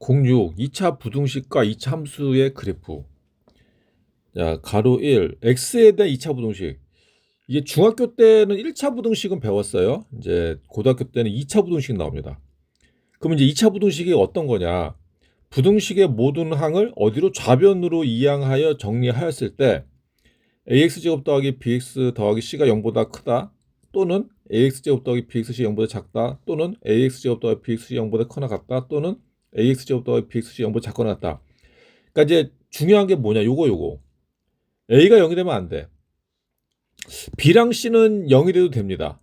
06 2차 부등식과 2차 함수의 그래프. 자, 가로 1 x에 대한 2차 부등식. 이게 중학교 때는 1차 부등식은 배웠어요. 이제 고등학교 때는 2차 부등식 나옵니다. 그럼 이제 2차 부등식이 어떤 거냐? 부등식의 모든 항을 어디로 좌변으로 이항하여 정리하였을 때 ax 제곱 더하기 bx 더하기 c가 0보다 크다 또는 ax 제곱 더하기 bxc 0보다 작다 또는 ax 제곱 더하기 bxc 0보다 크나 같다 또는 ax 제곱 더하기 bxc 0보다 작거나 같다. 그러니까 이제 중요한 게 뭐냐? 요거 요거. a가 0이 되면 안 돼. b랑 c는 0이 돼도 됩니다.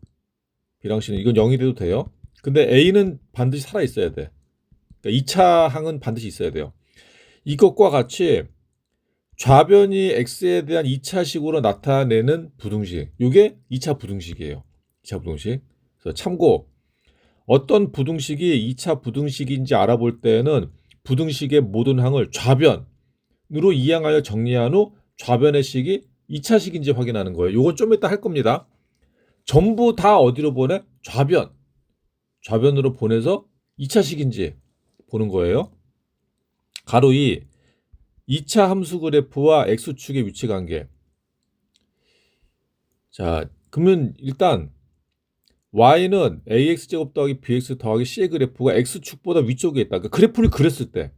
b랑 c는 이건 0이 돼도 돼요. 근데 a는 반드시 살아 있어야 돼. 그러니까 2차 항은 반드시 있어야 돼요. 이것과 같이 좌변이 x에 대한 2차식으로 나타내는 부등식. 이게 2차 부등식이에요. 2차 부등식. 그래서 참고 어떤 부등식이 2차 부등식인지 알아볼 때는 부등식의 모든 항을 좌변으로 이항하여 정리한 후 좌변의 식이 2차식인지 확인하는 거예요. 이건 좀 이따 할 겁니다. 전부 다 어디로 보내? 좌변. 좌변으로 보내서 2차식인지 보는 거예요. 가로 2 2차 함수 그래프와 x축의 위치 관계. 자, 그러면 일단 y는 ax 제곱 더하기 bx 더하기 c의 그래프가 x축보다 위쪽에 있다. 그러니까 그래프를 그렸을 때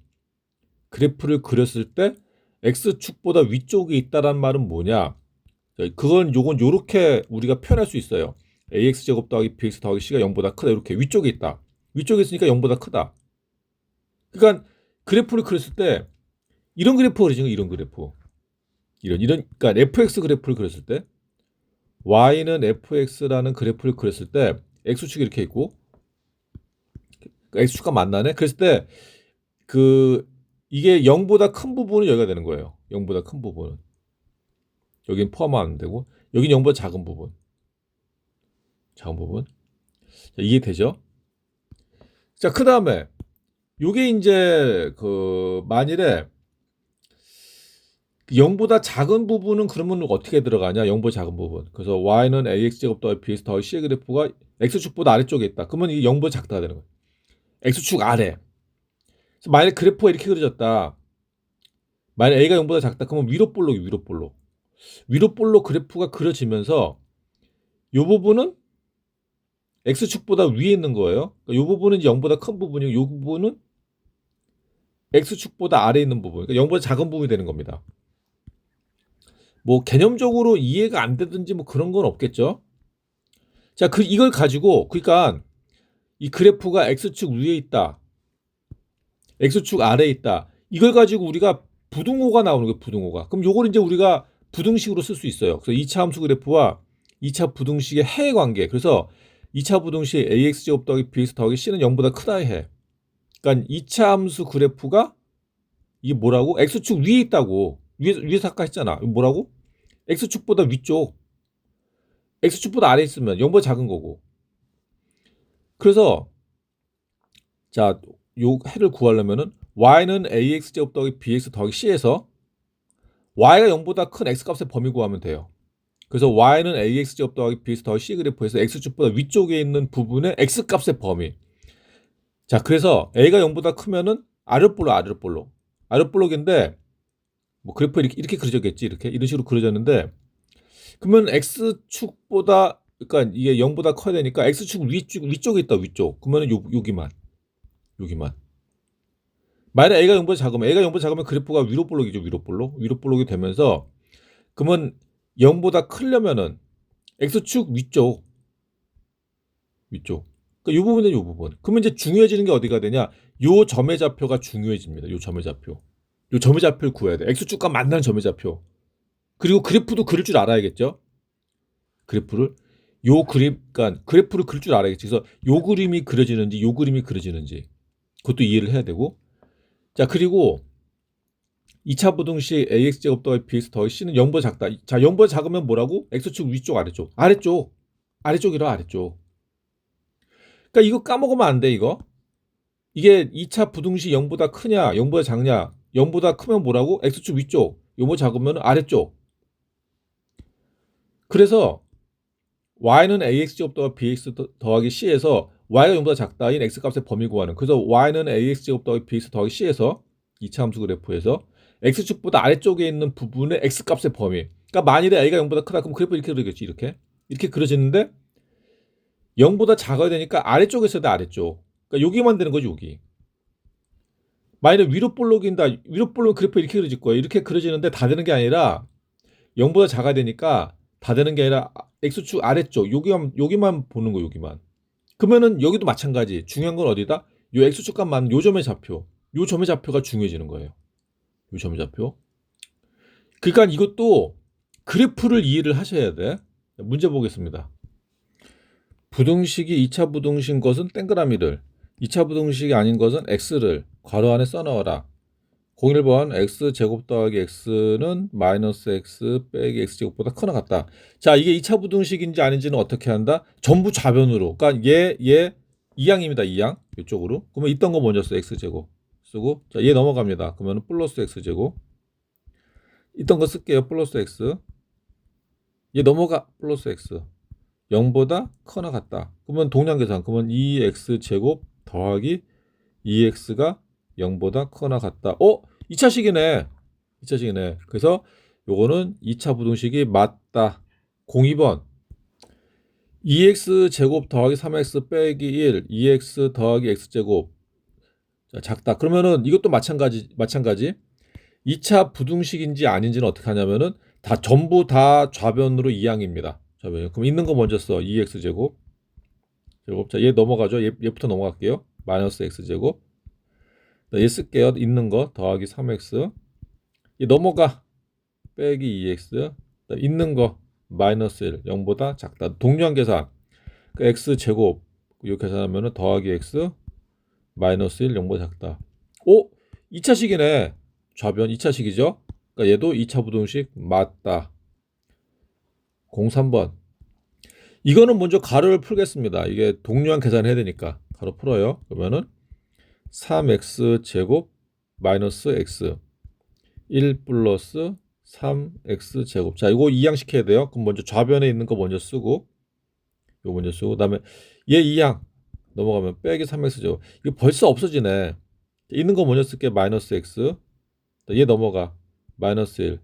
그래프를 그렸을 때 x축보다 위쪽에 있다란 말은 뭐냐? 그건 요건 요렇게 우리가 표현할 수 있어요. ax 제곱 더하기 bx 더하기 c가 0보다 크다. 이렇게 위쪽에 있다. 위쪽에 있으니까 0보다 크다. 그러니까 그래프를 그렸을 때 이런 그래프 그리죠. 이런 그래프. 이런 이런 그러니까 fx 그래프를 그렸을 때 y는 fx라는 그래프를 그렸을 때 x축이 이렇게 있고 x축과 만나네. 그랬을 때 그 이게 0보다 큰 부분은 여기가 되는 거예요. 0보다 큰 부분은. 여긴 포함하면 안 되고 여긴 0보다 작은 부분. 작은 부분. 자, 이해되죠? 자, 그다음에 요게 이제 그 만일에 0보다 작은 부분은 그러면 어떻게 들어가냐? 0보다 작은 부분. 그래서 y는 ax 제곱 더하기 bx 더하기 c의 그래프가 x축보다 아래쪽에 있다. 그러면 이게 0보다 작다 되는 거예요. x축 아래. 그래서 만약 그래프가 이렇게 그려졌다. 만약 a가 0보다 작다. 그러면 위로 볼록이 위로 볼록. 위로 볼록 그래프가 그려지면서 이 부분은 x축보다 위에 있는 거예요. 이 그러니까 부분은 0보다 큰 부분이고 이 부분은 x축보다 아래에 있는 부분. 그러니까 0보다 작은 부분이 되는 겁니다. 뭐 개념적으로 이해가 안 되든지 뭐 그런 건 없겠죠. 자, 그 이걸 가지고 그러니까 이 그래프가 x축 위에 있다. x축 아래에 있다. 이걸 가지고 우리가 부등호가 나오는 거예요, 부등호가. 그럼 요걸 이제 우리가 부등식으로 쓸 수 있어요. 그래서 2차 함수 그래프와 2차 부등식의 해의 관계. 그래서 2차 부등식 ax 제곱 더하기 bx 더하기 c는 0보다 크다의 해. 그러니까 2차 함수 그래프가 이게 뭐라고? x축 위에 있다고. 위에 위에서 아까 했잖아. 뭐라고? X축보다 위쪽. x축보다 아래 있으면 0보다 작은 거고. 그래서 자, 요 해를 구하려면은 y는 ax 제곱 더하기 bx 더하기 c에서 y가 0보다 큰 x 값의 범위 구하면 돼요. 그래서 y는 ax 제곱 더하기 bx 더하기 c 그래프에서 x축보다 위쪽에 있는 부분의 x 값의 범위. 자, 그래서 a가 0보다 크면은 아랫볼록 아랫볼록. 아랫볼록인데 뭐 그래프 이렇게 이렇게 그려졌겠지. 이렇게 이런 식으로 그려졌는데 그러면 x축보다 그러니까 이게 0보다 커야 되니까 x축 위쪽 위쪽에 있다. 위쪽. 그러면은 요 여기만. 여기만. 만약 a가 0보다 작으면 a가 0보다 작으면 그래프가 위로 볼록이죠. 위로 볼록. 위로 볼록이 되면서 그러면 0보다 크려면은 x축 위쪽 위쪽. 그러니까 이 부분은 이 부분. 그러면 이제 중요해지는 게 어디가 되냐? 요 점의 좌표가 중요해집니다. 요 점의 좌표. 요 점의 좌표를 구해야 돼. x축과 만나는 점의 좌표. 그리고 그래프도 그릴 줄 알아야겠죠? 그래프를 요 그림, 그러니까 그래프를 그릴 줄 알아야겠지. 그래서 요 그림이 그려지는지 요 그림이 그려지는지 그것도 이해를 해야 되고. 자 그리고 2차 부등식 ax 제곱 더하기 bx 더하기 c는 0보다 작다. 자 0보다 작으면 뭐라고? x축 위쪽 아래쪽. 아래쪽. 아래쪽이라 아래쪽. 그러니까 이거 까먹으면 안 돼, 이거. 이게 2차 부등식 0보다 크냐, 0보다 작냐, 0보다 크면 뭐라고? x축 위쪽, 0보다 작으면 아래쪽. 그래서 y는 ax 제곱 더하기 bx 더하기 c에서 y가 0보다 작다인 x 값의 범위 구하는. 그래서 y는 ax 제곱 더하기 bx 더하기 c에서 2차 함수 그래프에서 x축보다 아래쪽에 있는 부분의 x 값의 범위. 그러니까 만일에 a가 0보다 크다 그럼 그래프 이렇게 그리겠지. 이렇게. 이렇게 그려지는데 0보다 작아야 되니까 아래쪽에 있어야 돼. 아래쪽. 그러니까 여기만 되는 거지. 여기. 만일에 위로 볼록인다. 위로 볼록 그래프 이렇게 그려질 거예요. 이렇게 그려지는데 다 되는 게 아니라 0보다 작아야 되니까 다 되는 게 아니라 x축 아래쪽 여기만 여기만 보는 거 여기만. 그러면은 여기도 마찬가지. 중요한 건 어디다? 요 x축 값만 요 점의 좌표. 요 점의 좌표가 중요해지는 거예요. 요 점의 좌표. 그러니까 이것도 그래프를 이해를 하셔야 돼. 문제 보겠습니다. 부등식이 2차 부등식 것은 동그라미를 2차 부등식이 아닌 것은 x를 괄호 안에 써넣어라. 01번 x 제곱 더하기 x는 마이너스 x 빼기 x 제곱보다 크나 같다. 자, 이게 2차 부등식인지 아닌지는 어떻게 한다? 전부 좌변으로. 그러니까 얘, 얘 2항입니다. 2항. 이쪽으로. 그러면 있던 거 먼저 써. x 제곱 쓰고 자, 얘 넘어갑니다. 그러면 플러스 x 제곱. 있던 거 쓸게요. 플러스 x. 얘 넘어가 플러스 x. 0보다 커나 같다. 그러면 동량 계산. 그러면 2x 제곱 더하기 2x가 0보다 커나 같다. 어? 2차식이네. 2차식이네. 그래서 요거는 2차 부등식이 맞다. 02번. 2x 제곱 더하기 3x 빼기 1, 2x 더하기 x 제곱. 자, 작다. 그러면은 이것도 마찬가지 마찬가지. 2차 부등식인지 아닌지는 어떻게 하냐면은 다 전부 다 좌변으로 이항입니다. 좌변. 그럼 있는 거 먼저 써. 2x 제곱. 제곱. 자, 얘 넘어가죠. 얘, 얘부터 넘어갈게요. 마이너스 x 제곱. 얘 쓸게요. 있는 거 더하기 3x. 얘 넘어가. 빼기 2x. 있는 거 마이너스 1. 0보다 작다. 동류한 계산. 그 x 제곱. 이렇게 계산하면 더하기 x 마이너스 1. 0보다 작다. 오! 2차식이네. 좌변 2차식이죠. 그러니까 얘도 2차 부등식 맞다. 03번. 이거는 먼저 가로를 풀겠습니다. 이게 동류한 계산해야 되니까 가로 풀어요. 그러면은 3x 제곱 마이너스 x 1 플러스 3x 제곱. 자 이거 이항시켜야 돼요. 그럼 먼저 좌변에 있는 거 먼저 쓰고 이거 먼저 쓰고 그다음에 얘 이항 넘어가면 빼기 3x 제곱. 이거 벌써 없어지네. 있는 거 먼저 쓸게. 마이너스 x 얘 넘어가. 마이너스 1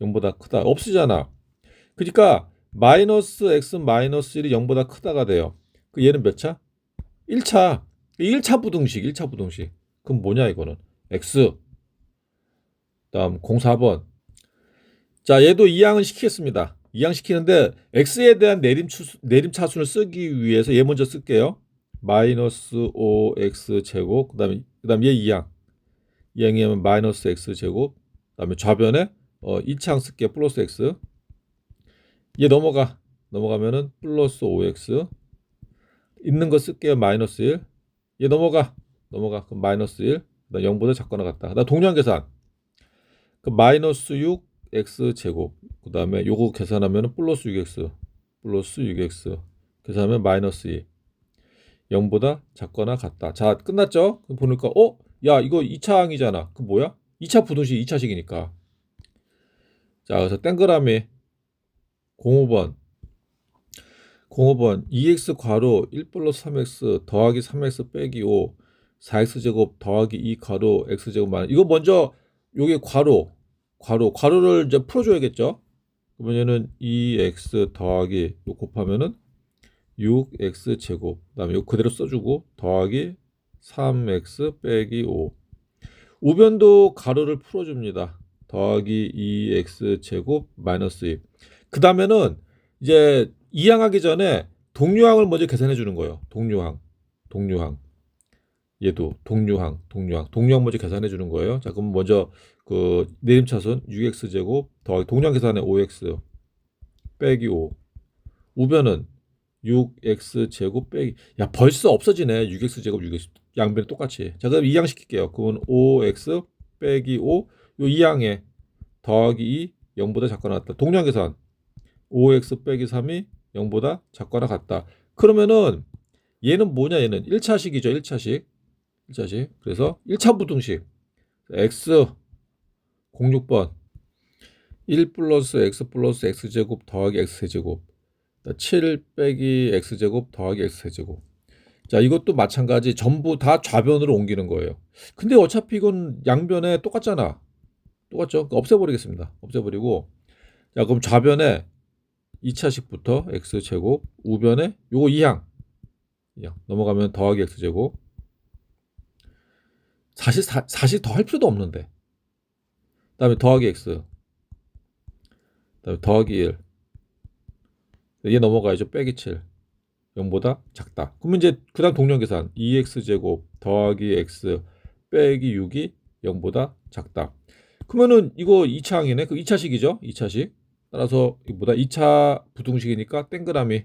0보다 크다. 없으잖아. 그러니까 마이너스 x 마이너스 1이 0보다 크다가 돼요. 그 얘는 몇 차? 1차 1차 부등식, 1차 부등식. 그럼 뭐냐 이거는? x. 다음 04번. 자, 얘도 이항을 시키겠습니다. 이항 시키는데 x에 대한 내림 차순을 쓰기 위해서 얘 먼저 쓸게요. 마이너스 5x 제곱. 그다음에 그다음 얘 이항. 이항이 하면 마이너스 x 제곱. 그다음에 좌변에 어 2차항 쓸게요. 플러스 x. 얘 넘어가. 넘어가면은 플러스 5x. 있는 거 쓸게요. 마이너스 1. 얘 넘어가. 넘어가. 그럼 마이너스 1. 그다음 0보다 작거나 같다. 나 동량 계산. 그 마이너스 6 x 제곱. 그다음에 요거 계산하면 플러스 6x. 플러스 6x. 계산하면 마이너스 2. 0보다 작거나 같다. 자, 끝났죠? 보니까 어? 야, 이거 2차 항이잖아. 그 뭐야? 2차 부등식 2차식이니까. 자, 그래서 땡그라미 05번 05번 2x 괄호 1 플러스 3x 더하기 3x 빼기 5 4x 제곱 더하기 2 괄호 x 제곱 만 이거 먼저 요게 괄호 괄호. 괄호를 이제 풀어줘야겠죠? 그러면은 2x 더하기 요 곱하면은 6x 제곱 그다음에 요 그대로 써주고 더하기 3x 빼기 5 우변도 가로를 풀어줍니다. 더하기 2x 제곱 마이너스 2. 그 다음에는 이제 이항하기 전에 동류항을 먼저 계산해 주는 거예요. 동류항, 동류항. 얘도 동류항, 동류항, 동류항 먼저 계산해 주는 거예요. 자, 그럼 먼저 그 내림차순 6x 제곱 더하기 동류항 계산에 5x 빼기 5. 우변은 6x 제곱 빼기 야 벌써 없어지네 6x 제곱 6x 양변이 똑같이 자 그럼 이항 시킬게요 그건 5x 빼기 5요 이항에 더하기 2 0보다 작거나 같다 동량 계산 5x 빼기 3이 0보다 작거나 같다. 그러면은 얘는 뭐냐 얘는 1차식이죠. 1차식. 1차식. 그래서 1차 부등식. x 06번 1 플러스 x 플러스 x제곱 더하기 x제곱 7 빼기 x제곱 더하기 x제곱 자, 이것도 마찬가지 전부 다 좌변으로 옮기는 거예요. 근데 어차피 이건 양변에 똑같잖아. 똑같죠? 그러니까 없애버리겠습니다. 없애버리고 자, 그럼 좌변에 2차식부터 x제곱, 우변에 요거 2항. 2항. 넘어가면 더하기 x제곱. 사실 사, 사실 더 할 필요도 없는데. 그다음에 더하기 x. 그다음에 더하기 1. 얘 넘어가야죠. 빼기 7. 0보다 작다. 그러면 이제 그 다음 동량 계산 2x 제곱 더하기 x 빼기 6이 0보다 작다. 그러면은 이거 2차항이네. 그 2차식이죠. 2차식. 따라서 이보다? 2차 부등식이니까 동그라미